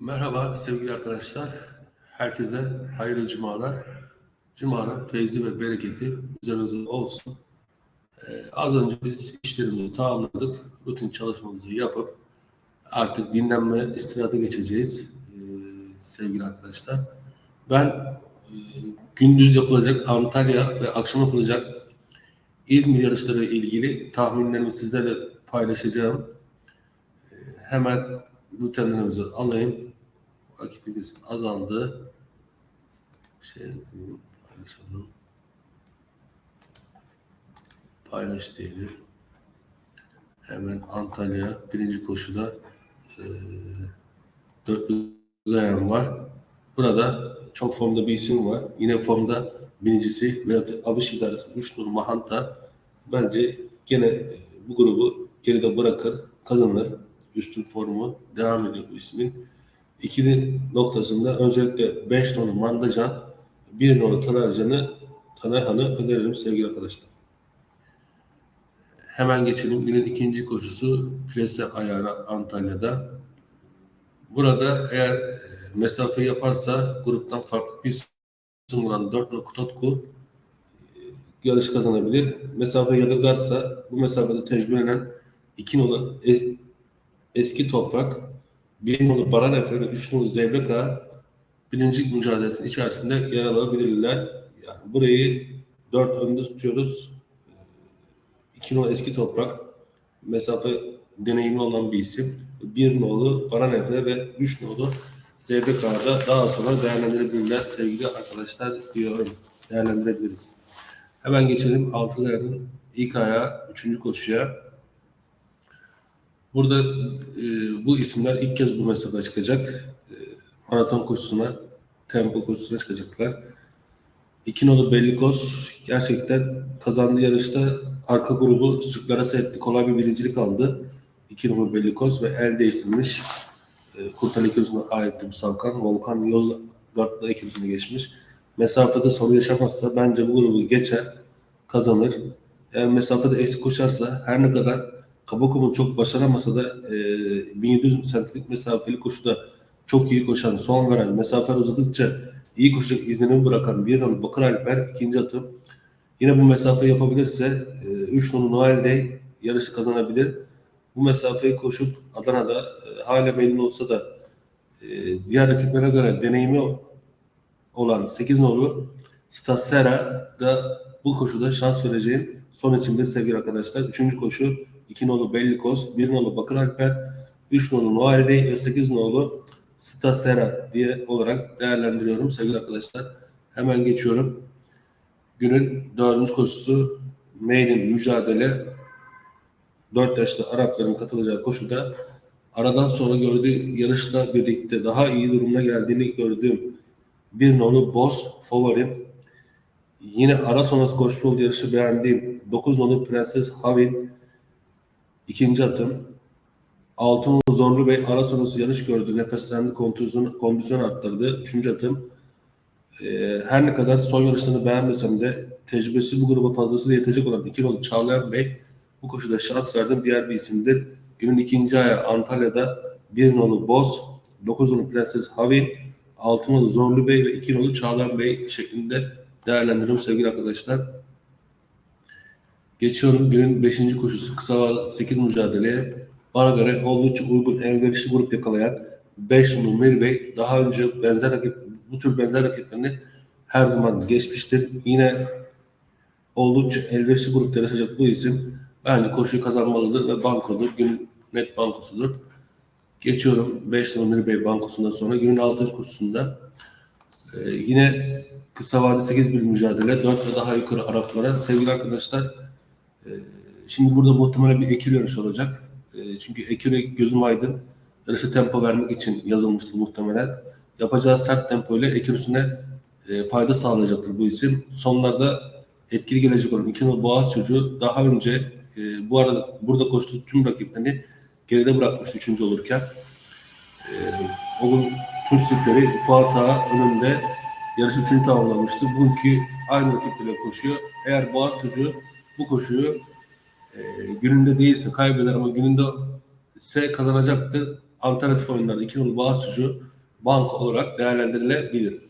Merhaba sevgili arkadaşlar. Herkese hayırlı cumalar. Cumanın feyzi ve bereketi üzerinize olsun. Ee, az önce biz işlerimizi tamamladık. Rutin çalışmamızı yapıp artık dinlenme istirahata geçeceğiz ee, sevgili arkadaşlar. Ben e, gündüz yapılacak Antalya ve akşam yapılacak İzmir yarışları ile ilgili tahminlerimi sizlerle paylaşacağım. Ee, hemen bültenlerimizi alayım. Vakitimiz azaldı. Şey yapayım, paylaşalım. Paylaş diyelim. Hemen Antalya birinci koşuda e, gayan var. Burada çok formda bir isim var. Yine formda birincisi Vedat Abış İdaresi 3 Nur Mahanta bence gene e, bu grubu geride bırakır, kazanır. Üstün formu devam ediyor bu ismin. İkili noktasında özellikle 5 nolu Mandacan, 1 nolu Tanercan'ı Tanerhan'ı öneririm sevgili arkadaşlar. Hemen geçelim. Günün ikinci koşusu plase ayağına Antalya'da. Burada eğer e, mesafe yaparsa gruptan farklı bir isim olan 4 nolu Kutotku e, yarış kazanabilir. Mesafe yadırgarsa bu mesafede tecrübelenen 2 nolu es- eski toprak bir nolu Baran Efe ve üç nolu Zeybek Ağa birinci mücadelesinin içerisinde yer alabilirler. Yani burayı dört önde tutuyoruz. İki nolu eski toprak mesafe deneyimli olan bir isim. Bir nolu Baran Efe ve üç nolu Ağa'da daha sonra değerlendirebilirler sevgili arkadaşlar diyorum. Değerlendirebiliriz. Hemen geçelim altılı ayarın ilk ayağı, üçüncü koşuya. Burada e, bu isimler ilk kez bu mesafeye çıkacak. E, maraton koşusuna, tempo koşusuna çıkacaklar. İki nolu Bellikos gerçekten kazandığı yarışta arka grubu Sükleras'a etti. Kolay bir birincilik aldı. İki nolu Bellikos ve el değiştirmiş. E, Kurtan ikilisine aitti bu Savkan. Volkan Yozgat'la ikilisine geçmiş. Mesafede sorun yaşamazsa bence bu grubu geçer, kazanır. Eğer mesafede eksik koşarsa her ne kadar Kabakum'un çok başaramasa da e, 1700 santimlik mesafeli koşuda çok iyi koşan, son veren, mesafeler uzadıkça iyi koşacak izlenimi bırakan bir numaralı Bakır Alper ikinci atım. Yine bu mesafe yapabilirse 3 numaralı Noel Day yarışı kazanabilir. Bu mesafeyi koşup Adana'da e, hala belli olsa da e, diğer rakiplere göre deneyimi olan 8 numaralı Stasera da bu koşuda şans vereceğim son isimdir sevgili arkadaşlar. Üçüncü koşu 2 nolu Bellikos, 1 nolu Bakır Alper, 3 nolu Noalde ve 8 nolu Stasera diye olarak değerlendiriyorum sevgili arkadaşlar. Hemen geçiyorum. Günün dördüncü koşusu Maiden mücadele 4 yaşlı Arapların katılacağı koşuda aradan sonra gördüğü yarışla birlikte daha iyi durumuna geldiğini gördüğüm bir nolu Boss favorim. Yine ara sonrası koşu yarışı beğendiğim 9 nolu Prenses Havin İkinci atım. Altın Zorlu Bey ara sonrası yarış gördü. Nefeslendi, kondisyon, kondisyon arttırdı. Üçüncü atım. Ee, her ne kadar son yarışlarını beğenmesem de tecrübesi bu gruba fazlasıyla yetecek olan iki nolu Çağlayan Bey bu koşuda şans verdim. Diğer bir isimdir. Günün ikinci ayağı Antalya'da bir nolu Boz, dokuz nolu Prenses Havin, altı nolu Zorlu Bey ve iki nolu Çağlayan Bey şeklinde değerlendiriyorum sevgili arkadaşlar. Geçiyorum günün 5. koşusu kısa ve 8 mücadeleye. Bana göre oldukça uygun elverişli grup yakalayan 5 numaralı Mir Bey daha önce benzer rakip, bu tür benzer rakiplerini her zaman geçmiştir. Yine oldukça elverişli grupta yarışacak bu isim bence koşuyu kazanmalıdır ve bankodur. Günün net bankosudur. Geçiyorum 5 numaralı Mir Bey bankosundan sonra günün 6. koşusunda ee, yine kısa vade 8 bir mücadele 4 ve daha yukarı Araplara sevgili arkadaşlar ee, Şimdi burada muhtemelen bir ekür yarışı olacak. Ee, Çünkü eküre gözüm aydın. Yarışa tempo vermek için yazılmıştır muhtemelen. Yapacağı sert tempo ile ekürüsüne e, fayda sağlayacaktır bu isim. Sonlarda etkili gelecek olan iki Boğaz çocuğu daha önce e, bu arada burada koştuğu tüm rakiplerini geride bırakmıştı üçüncü olurken. E, onun tipleri Fuat Ağa önünde yarışı üçüncü tamamlamıştı. Bugünkü aynı rakipleriyle koşuyor. Eğer Boğaz çocuğu bu koşuyu e, gününde değilse kaybeder ama gününde ise kazanacaktır. alternatif oyunlarda 2 nolu boğaz çocuğu olarak değerlendirilebilir.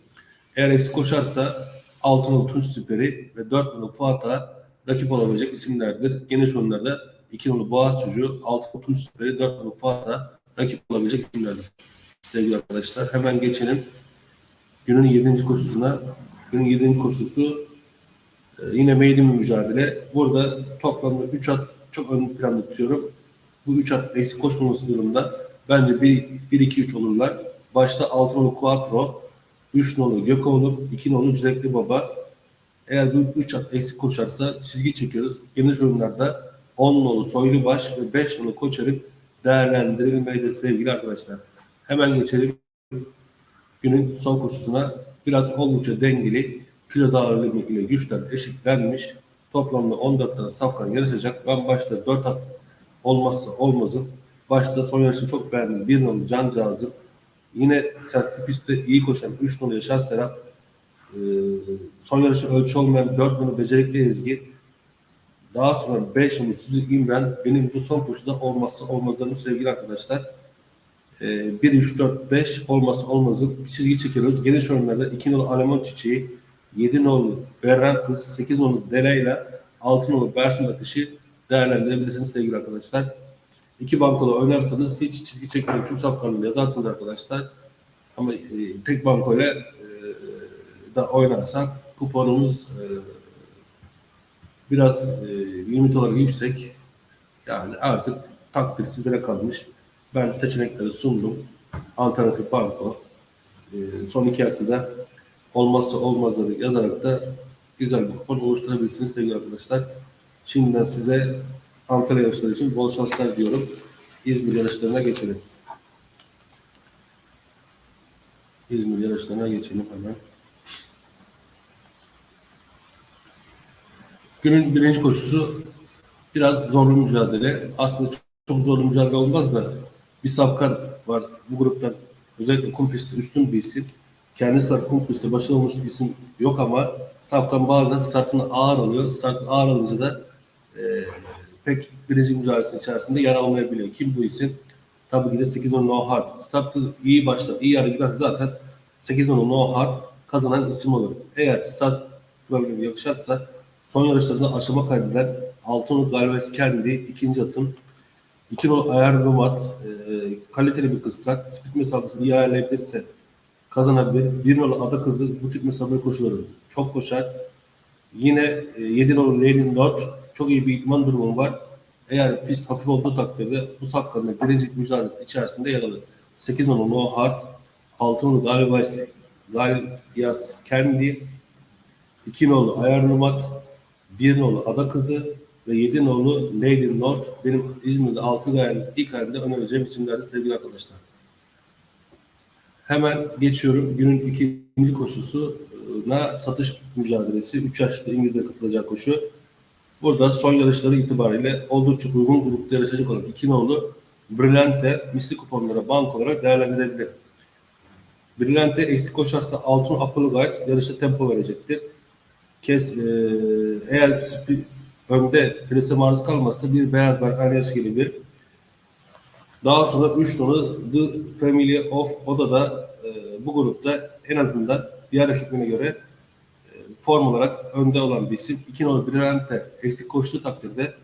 Eğer eksik koşarsa 6 nolu Tunç Süperi ve 4 nolu Fuat'a rakip olabilecek isimlerdir. Geniş oyunlarda 2 nolu boğaz çocuğu, 6 nolu Tunç Süperi, 4 nolu Fuat'a rakip olabilecek isimlerdir. Sevgili arkadaşlar hemen geçelim günün 7. koşusuna. Günün 7. koşusu yine maiden bir mücadele. Burada toplamda 3 at çok ön planda tutuyorum. Bu 3 at eksik koşmaması durumunda bence 1-2-3 olurlar. Başta 6 nolu Quattro, 3 nolu Gökoğlu, 2 nolu Cürekli Baba. Eğer bu 3 at eksik koşarsa çizgi çekiyoruz. Geniş oyunlarda 10 nolu Soylubaş ve 5 nolu Koçarık değerlendirilmelidir sevgili arkadaşlar. Hemen geçelim günün son koşusuna biraz oldukça dengeli kilo dağılımı ile güçler eşitlenmiş. Toplamda 14 tane safkan yarışacak. Ben başta 4 at olmazsa olmazım. Başta son yarışı çok beğendim. 1 nolu Cancağız'ım. Yine sertipistte iyi koşan 3 nolu Yaşar Serap. Ee, son yarışı ölçü olmayan 4 nolu Becerikli Ezgi. Daha sonra 5 nolu Suzi İmren. Benim bu son koşuda olmazsa olmazlarım sevgili arkadaşlar. 1, 3, 4, 5 olmazsa olmazı bir çizgi çekiyoruz. Geniş oyunlarda 2 nolu Alemon Çiçeği, 7 nolu Berran Kız, 8 nolu Delayla, 6 nolu Bersin Ateşi değerlendirebilirsiniz sevgili arkadaşlar. İki bankola oynarsanız hiç çizgi çekmeden tüm safkanını yazarsınız arkadaşlar. Ama e, tek bankoyla e, da oynarsak kuponumuz e, biraz e, limit olarak yüksek. Yani artık takdir sizlere kalmış. Ben seçenekleri sundum. Alternatif banko. E, son iki haftada olmazsa olmazları yazarak da güzel bir kupon oluşturabilirsiniz sevgili arkadaşlar. Şimdiden size Antalya yarışları için bol şanslar diyorum. İzmir yarışlarına geçelim. İzmir yarışlarına geçelim hemen. Günün birinci koşusu biraz zorlu mücadele. Aslında çok, çok zorlu mücadele olmaz da bir safkan var bu gruptan. Özellikle kum pisti üstün bir isim. Kendisi var kum pistte başarılı olmuş isim yok ama safkan bazen startını ağır alıyor. Startını ağır alınca da e, pek birinci mücadelesi içerisinde yer almayabiliyor. Kim bu isim? Tabii ki de 8 10 No Hard. Startı iyi başlar, iyi yere giderse zaten 8 10 No Hard kazanan isim olur. Eğer start problemi yaşarsa son yarışlarında aşama kaydeden Altın Galvez kendi ikinci atın iki nolu ayar numat e, kaliteli bir kısrak speed mesafesini iyi ayarlayabilirse kazanabilir. Bir nolu ada kızı bu tip mesafe koşuları çok koşar. Yine e, 7 nolu Leynin Lord çok iyi bir idman durumu var. Eğer pist hafif olduğu takdirde bu safkanın birinci mücadelesi içerisinde yer alır. 8 nolu No Hard, 6 nolu Galvez, Galyas Kendi, 2 nolu Ayar Numat, 1 nolu Ada Kızı ve 7 nolu Lady North benim İzmir'de 6 ayın ilk ayında önereceğim isimlerdi sevgili arkadaşlar. Hemen geçiyorum günün ikinci koşusuna satış mücadelesi. 3 yaşlı İngiliz'e katılacak koşu. Burada son yarışları itibariyle oldukça uygun grupta yarışacak olan iki nolu Brillante misli kuponlara bank olarak değerlendirebilir. Brillante eksik koşarsa Altın Apollo Guys yarışa tempo verecektir. Kes, e, eğer önde prese maruz kalmazsa bir beyaz berk aynı yarış gelebilir. Daha sonra 3 nolu The Family of Oda da e, bu grupta en azından diğer rakiplerine göre form olarak önde olan bir isim. 2 nolu Brillante eksik koştuğu takdirde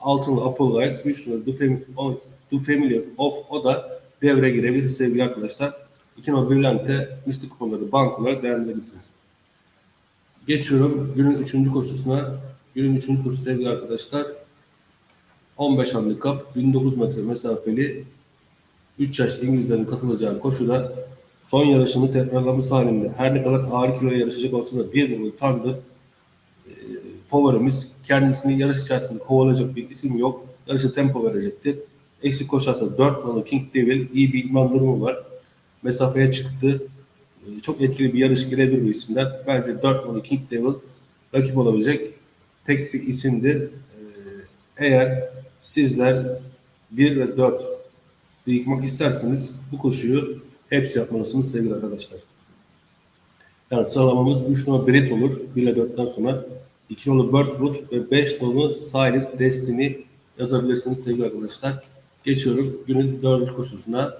6 nolu Apollo Guys, 3 nolu The, Fam The Family of o da devreye girebilir sevgili arkadaşlar. 2 nolu Brillante mistik kuponları bank olarak değerlendirebilirsiniz. Geçiyorum günün 3. koşusuna. Günün 3. koşusu sevgili arkadaşlar. 15 handikap 1900 metre mesafeli 3 yaşlı İngilizlerin katılacağı koşuda son yarışını tekrarlaması halinde her ne kadar ağır kiloya yarışacak olsa da bir numaralı Thunder e, favorimiz kendisini yarış içerisinde kovalayacak bir isim yok. Yarışa tempo verecektir. Eksik koşarsa 4 numaralı King Devil iyi bir idman durumu var. Mesafeye çıktı. E, çok etkili bir yarış gelebilir bu isimden. Bence 4 numaralı King Devil rakip olabilecek tek bir isimdir. E, eğer sizler 1 ve 4 yıkmak isterseniz bu koşuyu hepsi yapmalısınız sevgili arkadaşlar. Yani sıralamamız 3 numara Brit olur. 1 ile 4'ten sonra 2 numara Birdwood ve 5 numara Silent Destiny yazabilirsiniz sevgili arkadaşlar. Geçiyorum günün 4. koşusuna.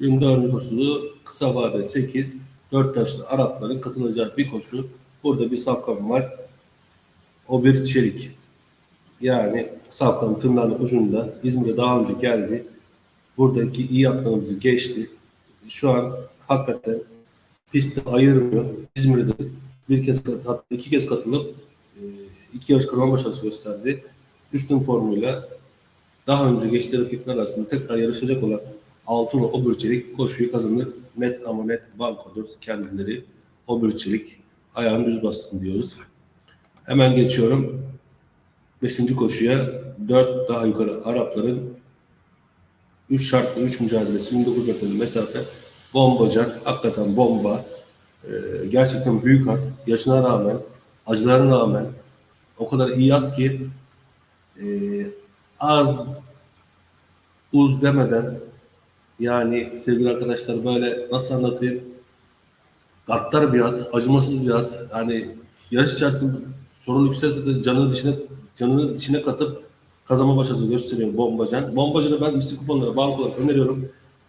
Günün dördüncü koşusu kısa vade 8. Dört taşlı Arapların katılacağı bir koşu. Burada bir safkan var. O bir çelik. Yani safkanın tırnağının ucunda İzmir'e daha önce geldi. Buradaki iyi atlarımızı geçti. Şu an hakikaten pisti ayırmıyor. İzmir'de bir kez hatta iki kez katılıp e, iki yarış kazanma başarısı gösterdi. Üstün formuyla daha önce geçtiği rakipler arasında tekrar yarışacak olan Altın Obürçelik koşuyu kazanır. Net ama net bankodur kendileri. Obürçelik ayağını düz bassın diyoruz. Hemen geçiyorum. Beşinci koşuya dört daha yukarı Arapların 3 şartlı 3 mücadelesi 1900 metrelik mesafe bombacan hakikaten bomba. Ee, gerçekten büyük at yaşına rağmen acılarına rağmen o kadar iyi at ki e, az uz demeden yani sevgili arkadaşlar böyle nasıl anlatayım? Gaddar bir at, acımasız bir at. Yani yarış içerisinde sorun yükselirse de canını dişine canını dişine katıp kazanma başarısı gösteriyor Bombacan. Bombacan'ı ben misli kuponlara bank olarak öneriyorum.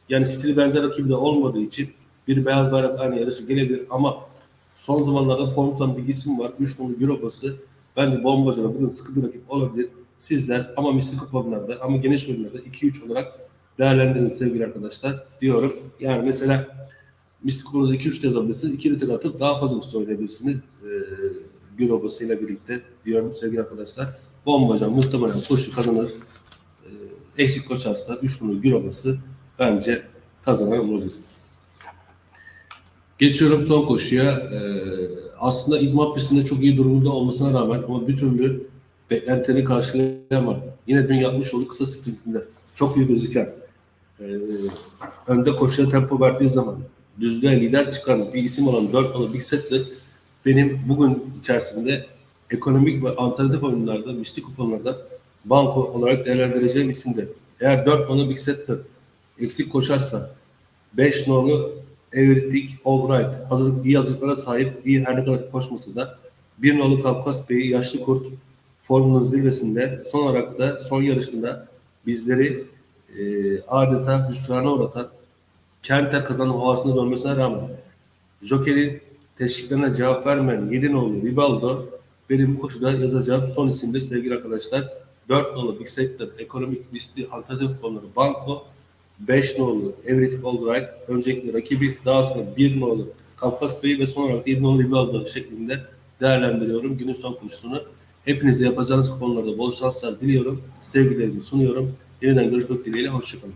Yani stili benzer rakibi de olmadığı için bir beyaz bayrak aynı yarışı gelebilir ama son zamanlarda form bir isim var. 3 numaralı Eurobas'ı. Bence Bombacan'a bugün sıkı bir rakip olabilir. Sizler ama misli kuponlarda ama geniş oyunlarda 2-3 olarak değerlendirin sevgili arkadaşlar diyorum. Yani mesela misli kuponunuza 2-3 yazabilirsiniz. 2 litre atıp daha fazla misli oynayabilirsiniz. Ee, Eurobası ile birlikte diyorum sevgili arkadaşlar. Bombacan muhtemelen koşu kazanır. Ee, eksik koşarsa 3 numaralı Eurobası bence kazanan olabilir. Geçiyorum son koşuya. Ee, aslında idman pistinde çok iyi durumda olmasına rağmen ama bir türlü beklentileri karşılayamam. Yine dün yapmış olduğu kısa sprintinde çok iyi gözüken e, önde koşuya tempo verdiği zaman düzlüğe lider çıkan bir isim olan 4 numaralı Big Set'le benim bugün içerisinde ekonomik ve alternatif oyunlarda, mistik kuponlarda banko olarak değerlendireceğim isimdir. Eğer 4 numaralı Big Set'le eksik koşarsa 5 numaralı Everything Alright hazırlık, iyi hazırlıklara sahip, iyi her ne kadar koşmasa da bir nolu Kafkas Bey'i yaşlı kurt formunun zirvesinde son olarak da son yarışında bizleri e, adeta hüsrana uğratan Kenter kazanım havasına dönmesine rağmen Joker'in teşviklerine cevap vermeyen 7 nolu Ribaldo benim koşuda yazacağım son isimdir sevgili arkadaşlar. 4 nolu Big Sector, ekonomik misli, alternatif konuları Banko, 5 nolu Everything Alright, öncelikle rakibi, daha sonra 1 nolu Kafkas Bey ve son olarak 7 nolu Ribaldo şeklinde değerlendiriyorum günün son koşusunu. Hepinize yapacağınız konularda bol şanslar diliyorum. Sevgilerimi sunuyorum. Yeniden görüşmek dileğiyle. Hoşçakalın.